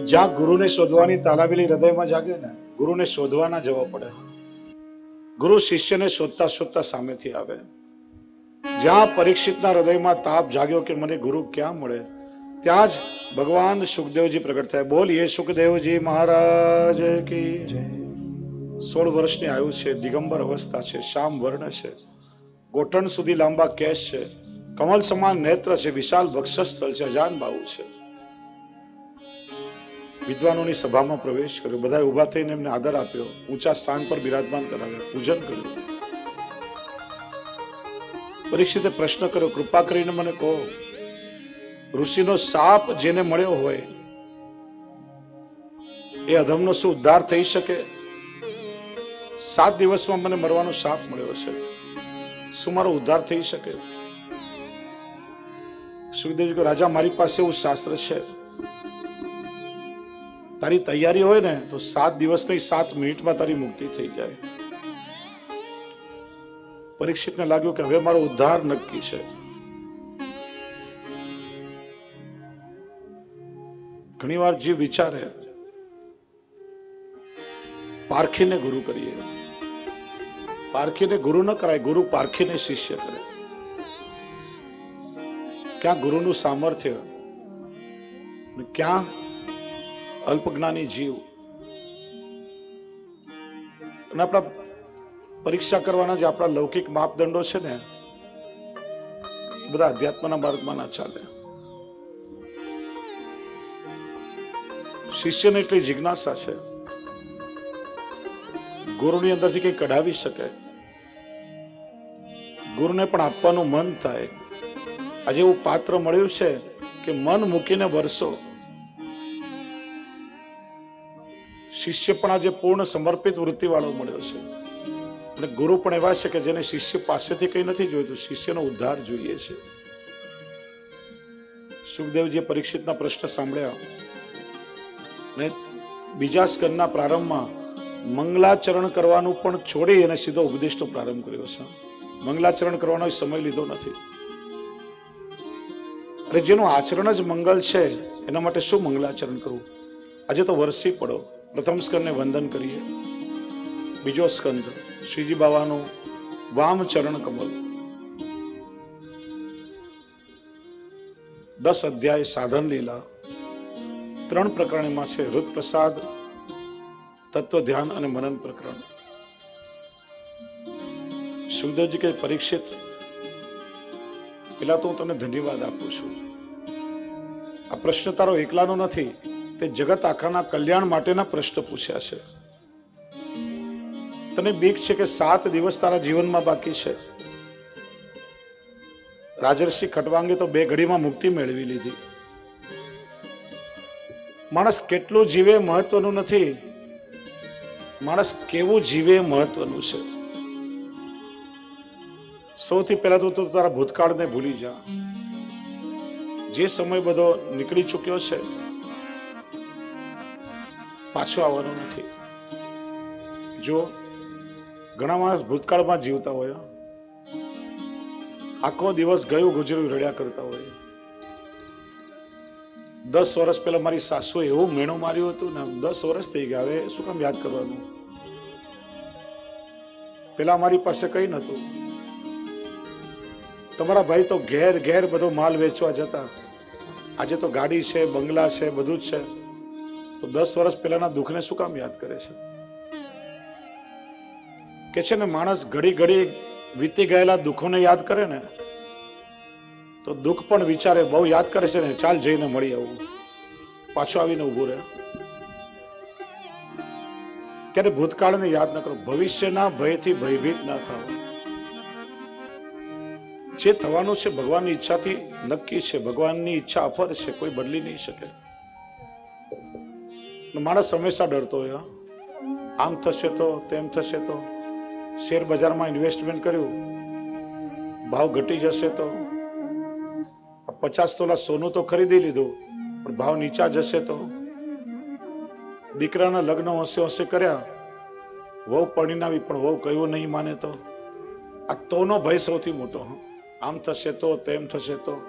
જ્યાં ગુરુને શોધવાની તાલાવેલી હૃદયમાં જાગે ને ગુરુને શોધવા ના જવો પડે. ગુરુ શિષ્યને શોધતા શોધતા સામેથી આવે. જ્યાં પરીક્ષિતના હૃદયમાં તાપ જાગ્યો કે મને ગુરુ ક્યાં મળે ત્યાં જ ભગવાન સુખદેવજી પ્રગટ થયા. બોલીએ સુખદેવજી મહારાજ કી સોળ વર્ષની આયુ છે દિગંબર અવસ્થા છે શ્યામ વર્ણ છે ગોઠણ સુધી લાંબા કેશ છે કમલ સમાન નેત્ર છે વિશાલ ભક્ષસ્થળ છે અજાન બાહુ છે. વિદ્વાનોની સભામાં પ્રવેશ કર્યો. બધા ઊભા થઈને એમને આદર આપ્યો. ઊંચા સ્થાન પર બિરાજમાન કરાવ્યા. પૂજન કર્યું. પરીક્ષિતે પ્રશ્ન કર્યો, કૃપા કરીને મને કહો, ઋષિનો સાપ જેને મળ્યો હોય, એ અધમનો શું ઉદ્ધાર થઈ શકે? સાત દિવસમાં મને મરવાનો સાપ મળ્યો છે શું મારો ઉદ્ધાર થઈ શકે? સુખદેવજી રાજા, મારી પાસે એવું શાસ્ત્ર છે. તારી તૈયારી હોય ને, તો સાત દિવસ નહીં સાત મિનિટમાં તારી મુક્તિ થઈ જાય. પરીક્ષિતને લાગ્યું કે હવે મારો ઉદ્ધાર નક્કી છે. ઘણીવાર જીવ વિચારે, પારખીને ગુરુ કરીએ. પારખીને ગુરુ ન કરાય, ગુરુ પારખીને શિષ્ય કરે. ક્યાં ગુરુનું સામર્થ્ય ક્યાં અલ્પજ્ઞાની જીવ. અને આપણા પરીક્ષા કરવાના જે આપણા લૌકિક માપદંડો છે ને બધા અધ્યાત્મના માર્ગમાં ના ચાલે. શિષ્યને એટલી જિજ્ઞાસા છે. ગુરુની અંદરથી કંઈ કઢાવી શકે. ગુરુને પણ આપવાનું મન થાય. આજે એવું પાત્ર મળ્યું છે કે મન મૂકીને વર્ષો શિષ્ય પણ આજે પૂર્ણ સમર્પિત વૃત્તિ વાળો મળ્યો છે. અને ગુરુ પણ એવા છે કે જેને શિષ્ય પાસેથી કંઈ નથી જોઈતું શિષ્યનો ઉદ્ધાર જોઈએ છે. સુખદેવજીએ પરીક્ષિતના પ્રશ્ન સાંભળ્યા. અને બીજા સ્કંદના પ્રારંભમાં મંગલાચરણ કરવાનું પણ છોડી અને સીધો ઉપદેશનો પ્રારંભ કર્યો છે. મંગલાચરણ કરવાનો સમય લીધો નથી. અરે જેનું આચરણ જ મંગલ છે, એના માટે શું મંગલાચરણ કરવું? આજે તો વરસી પડો. પ્રથમ સ્કંદને વંદન કરીએ. બીજો સ્કંદ, શ્રીજી બાવાનું વામ ચરણ કમલ. દસ અધ્યાય સાધન લીલા. ત્રણ પ્રકરણમાં છે હૃદ પ્રસાદ તત્વ ધ્યાન અને મનન પ્રકરણ. સુખદેવજી કે પરીક્ષિત? પેલા તો હું તમને ધન્યવાદ આપું છું. આ પ્રશ્ન તારો એકલાનો નથી. તે જગત આખાના કલ્યાણ માટેના પ્રશ્ન પૂછ્યા છે. તને બીક છે કે સાત દિવસ તારા જીવનમાં બાકી છે? રાજર્ષિ ખટવાંગે તો બે ઘડીમાં મુક્તિ મેળવી લીધી. માણસ કેટલું જીવે મહત્વનું નથી. માણસ કેવું જીવે મહત્વનું છે. સૌથી પહેલા તો તું તારા ભૂતકાળને ભૂલી જા. જે સમય બધો નીકળી ચૂક્યો છે પાછો આવવાનો નથી. જો ઘણા માણસ ભૂતકાળમાં જીવતા હોય, આખો દિવસ ગયું ગુજર્યું રડ્યા કરતા હોય. દસ વર્ષ પહેલા મારી સાસુએ એવું મેણું માર્યું હતું ને દસ વર્ષ થઈ ગયા. હવે શું કામ યાદ કરવાનું? પેલા મારી પાસે કઈ નતું તમારા ભાઈ તો ઘેર ઘેર બધો માલ વેચવા જતા. આજે તો ગાડી છે, બંગલા છે, બધું જ છે. તો દસ વર્ષ પહેલાના દુઃખને શું કામ યાદ કરે છે? કે છે ને, માણસ ઘડી ઘડી વીતી ગયેલા દુઃખોને યાદ કરે ને, તો દુઃખ પણ વિચારે, બહુ યાદ કરે છે ને, ચાલ જઈને મળી આવું. પાછો આવીને ઊભું રહે. ક્યારે ભૂતકાળને યાદ ન કરો, ભવિષ્યના ભયથી ભયભીત ના થાવ જે થવાનું છે ભગવાનની ઈચ્છાથી નક્કી છે, ભગવાનની ઈચ્છા અફર છે, કોઈ બદલી નહીં શકે. માણસ હંમેશા ડરતો હોય. આમ થશે તો, તેમ થશે તો. શેર બજારમાં ઇન્વેસ્ટમેન્ટ કર્યું, ભાવ ઘટી જશે તો. પચાસ તોલા સોનું તો ખરીદી લીધું, પણ ભાવ નીચા જશે તો. દીકરાના લગ્ન હશે હશે કર્યા, વહુ પરિણાવી પણ વહુ કયું નહીં માને તો. આ તોનો ભય સૌથી મોટો આમ થશે તો, તેમ થશે તો.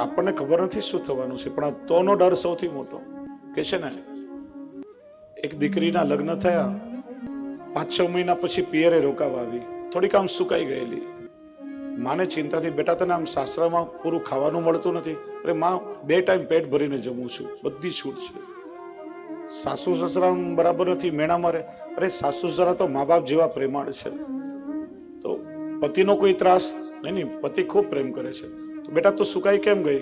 આપણને ખબર નથી શું થવાનું છે, પણ આ તોનો ડર સૌથી મોટો. કે છે ને, એક દીકરીના લગ્ન થયા. પાંચ છ મહિના પછી પિયરે રોકાવા આવી. થોડીક આમ સુકાઈ ગયેલી. માને ચિંતાથી બેટા તને આમ સાસરામાં પૂરું ખાવાનું મળતું નથી. અરે માં, બે ટાઈમ પેટ ભરીને જમું છું. બધી છૂટ છે. સાસુ સસરા બરાબર નથી, મેણા મારે. અરે સાસુ સસરા તો મા બાપ જેવા પ્રેમાળ છે. તો પતિનો કોઈ ત્રાસ? નહીં નહીં, પતિ ખૂબ પ્રેમ કરે છે. બેટા, તું સુકાઈ કેમ ગઈ?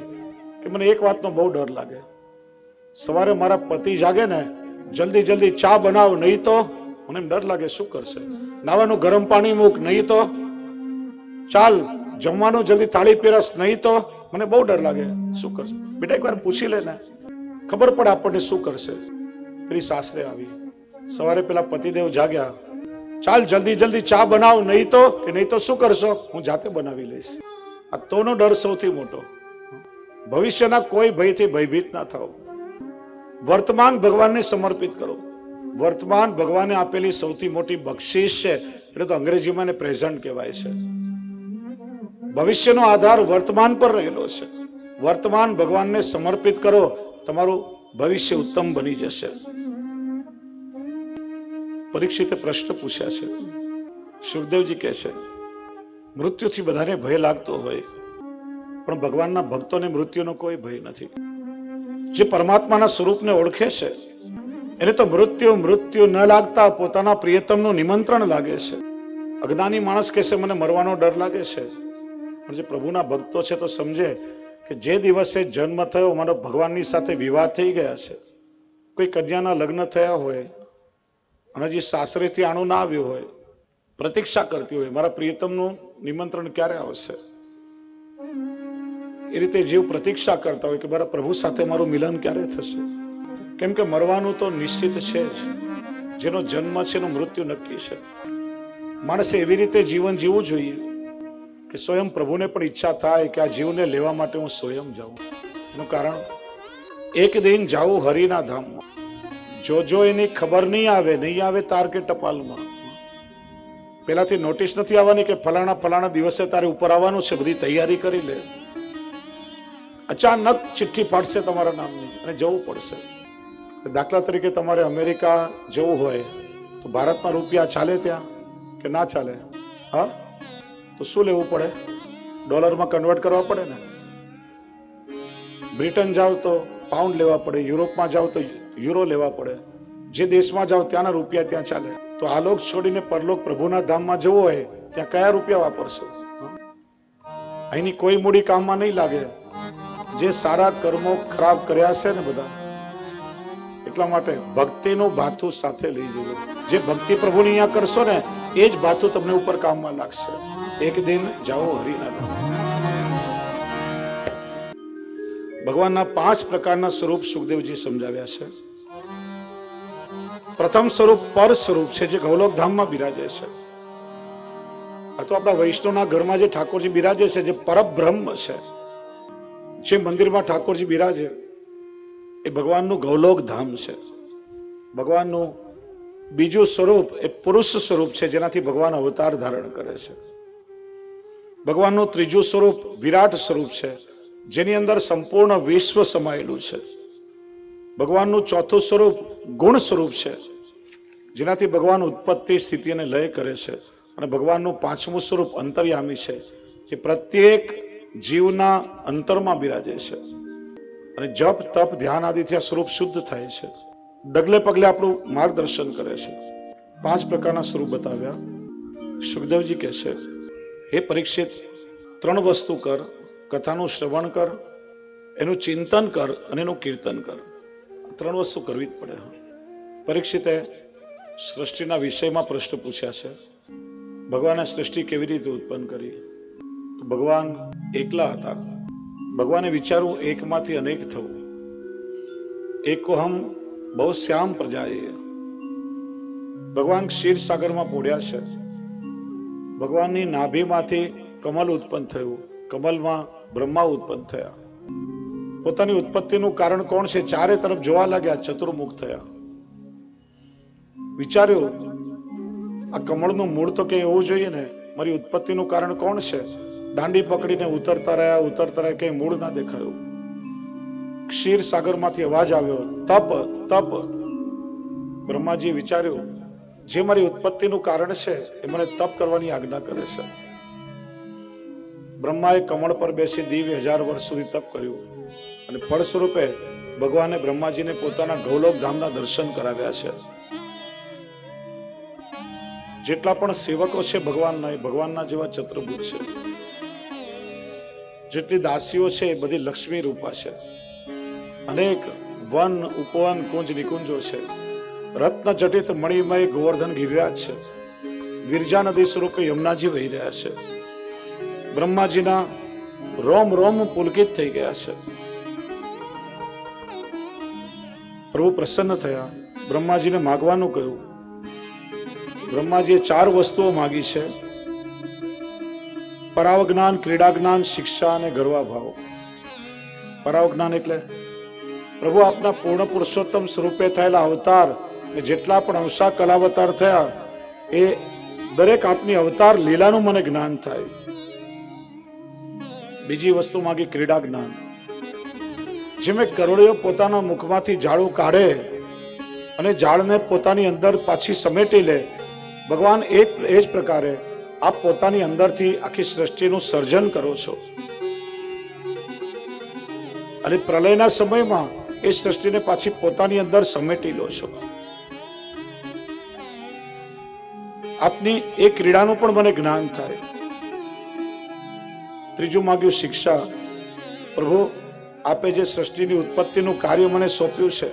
કે મને એક વાતનો બહુ ડર લાગે. સવારે મારા પતિ જાગે ને, જલ્દી જલ્દી ચા બનાવ, નહીં તો? મને ડર લાગે, શું કરશે? નાવાનું ગરમ પાણી મૂક, નહીં તો? ચાલ, જમવાનું જલ્દી થાળી પીરસ, નહીં તો? મને બહુ ડર લાગે, શું કરશે? બેટા એકવાર પૂછી લે ને. ખબર પડે આપણને શું કરશે. પેલી સાસરે આવી. સવારે પેલા પતિદેવ જાગ્યા. ચાલ, જલ્દી જલ્દી ચા બનાવ, નહીં તો? કે નહીં તો શું કરશો? હું જાતે બનાવી લઈશ. આ તોનો ડર સૌથી મોટો. ભવિષ્યના કોઈ ભયથી ભયભીત ના થાઓ. વર્તમાન ભગવાનને સમર્પિત કરો. વર્તમાન ભગવાને આપેલી સૌથી મોટી બક્ષિસ છે, એટલે તો અંગ્રેજીમાં એને પ્રેઝન્ટ કહેવાય છે. ભવિષ્યનો આધાર વર્તમાન પર રહેલો છે. વર્તમાન ભગવાનને સમર્પિત કરો, તમારું ભવિષ્ય ઉત્તમ બની જશે. પરીક્ષિતે પ્રશ્ન પૂછ્યા છે. શિવદેવજી કહે છે, મૃત્યુથી બધાને ભય લાગતો હોય, પણ ભગવાનના ભક્તોને મૃત્યુનો કોઈ ભય નથી. જે પરમાત્માના સ્વરૂપને ઓળખે છે. એને તો મૃત્યુ મૃત્યુ ન લાગતા પોતાના પ્રિયતમનું નિમંત્રણ લાગે છે. અજ્ઞાની માણસ કહેશે મને મરવાનો ડર લાગે છે. પણ જે પ્રભુના ભક્તો છે તો સમજે કે જે દિવસે જન્મ થયો મારો ભગવાનની સાથે વિવાહ થઈ ગયા છે. કોઈ કન્યાના લગ્ન થયા હોય, અને જે સાસરેથી આણું ના આવ્યું હોય, પ્રતીક્ષા કરતી હોય, મારા પ્રિયતમનું નિમંત્રણ ક્યારે આવશે? એ રીતે જીવ પ્રતીક્ષા કરતા હોય કે મારા પ્રભુ સાથે મારું મિલન ક્યારે થશે? કેમ કે મરવાનું તો નિશ્ચિત છે જ. જેનો જન્મ છે એનું મૃત્યુ નક્કી છે. માણસે એવી રીતે જીવન જીવવું જોઈએ કે સ્વયં પ્રભુને પણ ઈચ્છા થાય કે આ જીવને લેવા માટે હું સ્વયં જાઉં. એનું કારણ? એક દિન જાઉં હરિના ધામમાં. જો જો એની ખબર નહીં આવે નહીં આવે તાર કે ટપાલમાં. પેલાથી નોટિસ નથી આવવાની કે ફલાણા ફલાણા દિવસે તારે ઉપર આવવાનું છે, બધી તૈયારી કરી લે. અચાનક ચિઠ્ઠી ફાટશે તમારા નામની અને જવું પડશે. દાખલા તરીકે તમારે અમેરિકા જવું હોય તો ભારતમાં રૂપિયા ચાલે ત્યાં કે ના ચાલે? હા? તો શું લેવું પડે? ડોલરમાં કન્વર્ટ કરવા પડે ને? બ્રિટન જાઓ તો પાઉન્ડ લેવા પડે, યુરોપમાં જાઓ તો યુરો લેવા પડે. જે દેશમાં જાઓ ત્યાંના રૂપિયા ત્યાં ચાલે. તો આલોક છોડીને પરલોક પ્રભુના ધામમાં જવું હોય, ત્યાં કયા રૂપિયા વાપરશો? અહીંની કોઈ મૂડી કામમાં નહીં લાગે. જે સારા કર્મો ખરાબ કર્યા છે ને બધા, એટલા માટે ભક્તિનું ભાથું સાથે લઈ જવું. જે ભક્તિ પ્રભુની અહીંયા કરશો ને, એ જ ભાથું તમને ઉપર કામમાં લાગશે. એક દિન જાઓ હરિના ભગવાનના પાંચ પ્રકારના સ્વરૂપ સુખદેવજી સમજાવ્યા છે. પ્રથમ સ્વરૂપ પર સ્વરૂપ છે, જે ગૌલોક ધામમાં બિરાજે છે. અથવા આપણા વૈષ્ણવના ઘરમાં જે ઠાકોરજી બિરાજે છે, જે પરબ્રહ્મ છે. જે મંદિરમાં ઠાકોરજી બિરાજે એ ભગવાનનું ગૌલોક ધામ છે. ભગવાનનું બીજું સ્વરૂપ એ પુરુષ સ્વરૂપ છે જેનાથી ભગવાન અવતાર ધારણ કરે છે. ભગવાનનું ત્રીજું સ્વરૂપ વિરાટ સ્વરૂપ છે, જેની અંદર સંપૂર્ણ વિશ્વ સમાયેલું છે. ભગવાનનું ચોથું સ્વરૂપ ગુણ સ્વરૂપ છે, જેનાથી ભગવાન ઉત્પત્તિ, સ્થિતિ અને લય કરે છે. અને ભગવાનનું પાંચમું સ્વરૂપ અંતર્યામી છે, જે પ્રત્યેક જીવના અંતરમાં બિરાજે છે. અને જપ, તપ, ધ્યાન આદિથી આ સ્વરૂપ શુદ્ધ થાય છે. ડગલે પગલે આપણું માર્ગદર્શન કરે છે. પાંચ પ્રકારના સ્વરૂપ બતાવ્યા. સુખદેવજી કહે છે, હે પરીક્ષિત, ત્રણ વસ્તુ કર. કથાનું શ્રવણ કર, એનું ચિંતન કર અને એનું કીર્તન કર. ત્રણ વસ્તુ કરવી જ પડે પરીક્ષિતે સૃષ્ટિના વિષયમાં પ્રશ્ન પૂછ્યા છે. ભગવાને સૃષ્ટિ કેવી રીતે ઉત્પન્ન કરી? ભગવાન એકલા હતા. ભગવાને વિચારવું એકમાંથી અનેક થવું. એકો હમ બહુ શ્યામ પ્રજાએ. ભગવાન ક્ષીર સાગરમાં પોડ્યા છે. ભગવાનની નાભીમાંથી કમલ ઉત્પન્ન થયું. કમલમાં બ્રહ્મા ઉત્પન્ન થયા. પોતાની ઉત્પત્તિનું કારણ કોણ છે? ચારે તરફ જોવા લાગ્યા, ચતુર્મુખ થયા. વિચાર્યું, આ કમળનું મૂળ તો કે એવું જોઈએ ને? મારી ઉત્પત્તિનું કારણ કોણ છે? દાંડી પકડીને ઉતરતા રહ્યા ઉતરતા રહ્યા કઈ મૂળ ના દેખાયું. ક્ષીર સાગરમાંથી અવાજ આવ્યો, તપ તપ. બ્રહ્માજી વિચાર્યું, જે મારી ઉત્પત્તિનું કારણ છે, એ મને તપ કરવાની આજ્ઞા કરે છે. બ્રહ્માએ કમળ પર બેસી દિવ્ય હજાર વર્ષ સુધી તપ કર્યું અને ફળ સ્વરૂપે ભગવાને બ્રહ્માજીને પોતાના ગૌલોક ધામના દર્શન કરાવ્યા છે. જેટલા પણ સેવકો છે ભગવાનના, એ ભગવાનના જેવા ચતુર્ભુજ છે. જેટલી દાસીઓ છે, એ બધી લક્ષ્મી રૂપા છે. અનેક વન, ઉપવન, કુંજ, નિકુંજો છે. રત્ન, જટિત, મણિમય, ગોવર્ધન, ગિરિરાજ છે. વિરજા નદી સ્વરૂપે યમુનાજી વહી રહ્યા છે. બ્રહ્માજીના રોમ રોમ પુલકિત થઈ ગયા છે. પ્રભુ પ્રસન્ન થયા. બ્રહ્માજીને માગવાનું કહ્યું. બ્રહ્માજીએ ચાર વસ્તુઓ માગી છે. પરાવ જ્ઞાન ક્રીડા જ્ઞાન શિક્ષા અને ગર્વા ભાવ. પરાવજ્ઞાન એટલે પ્રભુ આપના પૂર્ણ પુરુષોત્તમ સ્વરૂપે થયેલા અવતાર ને જેટલા પણ અંશા કલાવતાર થયા, એ દરેક આપની અવતાર લીલાનું મને જ્ઞાન થાય. બીજી વસ્તુ માગી ક્રીડા જ્ઞાન જેમ કરોડીઓ પોતાના મુખમાંથી ઝાડું કાઢે અને ઝાડને પોતાની અંદર પાછી સમેટી લે, ભગવાન એ એ જ પ્રકારે આપ પોતાની અંદરથી આખી સૃષ્ટિનું સર્જન કરો છો. અને પ્રલયના સમયમાં એ સૃષ્ટિને પાછી પોતાની અંદર સમેટી લો છો. આપની એ ક્રીડાનું પણ મને જ્ઞાન થાય. ત્રીજું માગ્યું શિક્ષા. પ્રભુ, આપે જે સૃષ્ટિની ઉત્પત્તિનું કાર્ય મને સોંપ્યું છે,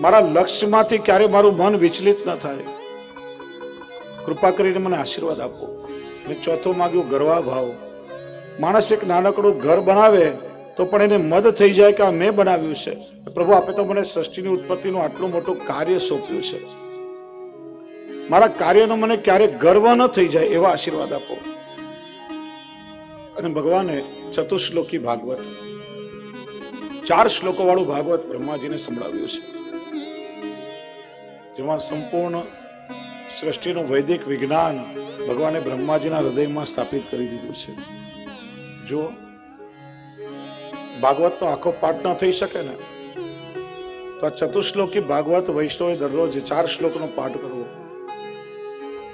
મારા લક્ષ્યમાંથી ક્યારે મારું મન વિચલિત ન થાય. કૃપા કરીને મને આશીર્વાદ આપો. અને ચોથો માગ્યો, ગરવા ભાવ માણસ એક નાનકડું ઘર બનાવે, તો પણ એને મદ થઈ જાય કે આ મેં બનાવ્યું છે. પ્રભુ, આપે તો મને સૃષ્ટિની ઉત્પત્તિનું આટલું મોટું કાર્ય સોંપ્યું છે. મારા કાર્યનો મને ક્યારેક ગર્વ ન થઈ જાય એવા આશીર્વાદ આપો. અને ભગવાને ચતુશ્લોકી ભાગવત, ચાર શ્લોકો વાળું ભાગવત બ્રહ્માજીને સંભળાવ્યું છે. જેમાં સંપૂર્ણ સૃષ્ટિનું વૈદિક વિજ્ઞાન ભગવાને બ્રહ્માજીના હૃદયમાં સ્થાપિત કરી દીધું છે. જો ભાગવતનો આખો પાઠ ન થઈ શકે ને? તો આ ચતુશ્લોકી ભાગવત વૈષ્ણવે દરરોજ ચાર શ્લોકનો પાઠ કરવો.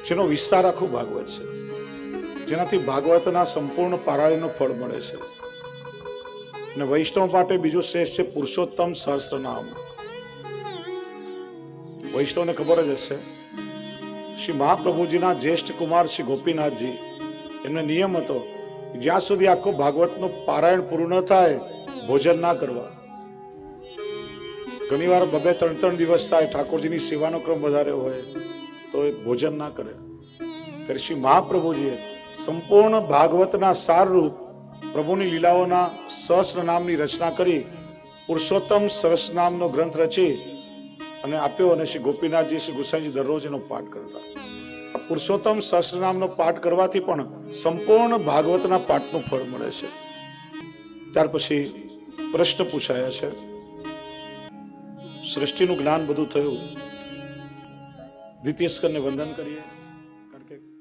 જેનો વિસ્તાર આખું ભાગવત છે. જેનાથી ભાગવતના સંપૂર્ણ પારાયણનું ફળ મળે છે. અને વૈષ્ણવ માટે બીજું શ્રેષ્ઠ છે પુરુષોત્તમ સહસ્ત્ર નામ વૈષ્ણવને ખબર જ હશે શ્રી મહાપ્રભુજીના જ્યેષ્ઠ કુમાર શ્રી ગોપીનાથજી. એમને નિયમ હતો જ્યાં સુધી આખો ભાગવતનું પારાયણ પૂરું ન થાય, ભોજન ના કરવા. ઘણીવાર બબે ત્રણ ત્રણ દિવસ થાય, ઠાકોરજીની સેવાનો ક્રમ વધારે હોય, તો એ ભોજન ના કરે. ત્યારે શ્રી મહાપ્રભુજીએ સંપૂર્ણ ભાગવતના સારરૂપ પ્રભુની લીલાઓના સહસ્ર નામની રચના કરી પુરુષોત્તમ સરસ નામનો ગ્રંથ રચી અને આપ્યો અને શ્રી ગોપીનાથજી, શ્રી ગુસાઈજી દરરોજ એનો પાઠ કરતા. પુરુષોત્તમ સહસ્ર નામનો પાઠ કરવાથી પણ સંપૂર્ણ ભાગવતના પાઠનું ફળ મળે છે. ત્યાર પછી પ્રશ્ન પૂછાયા છે. સૃષ્ટિનું જ્ઞાન બધું થયું. દ્વિતીય સ્કરને વંદન કરીએ.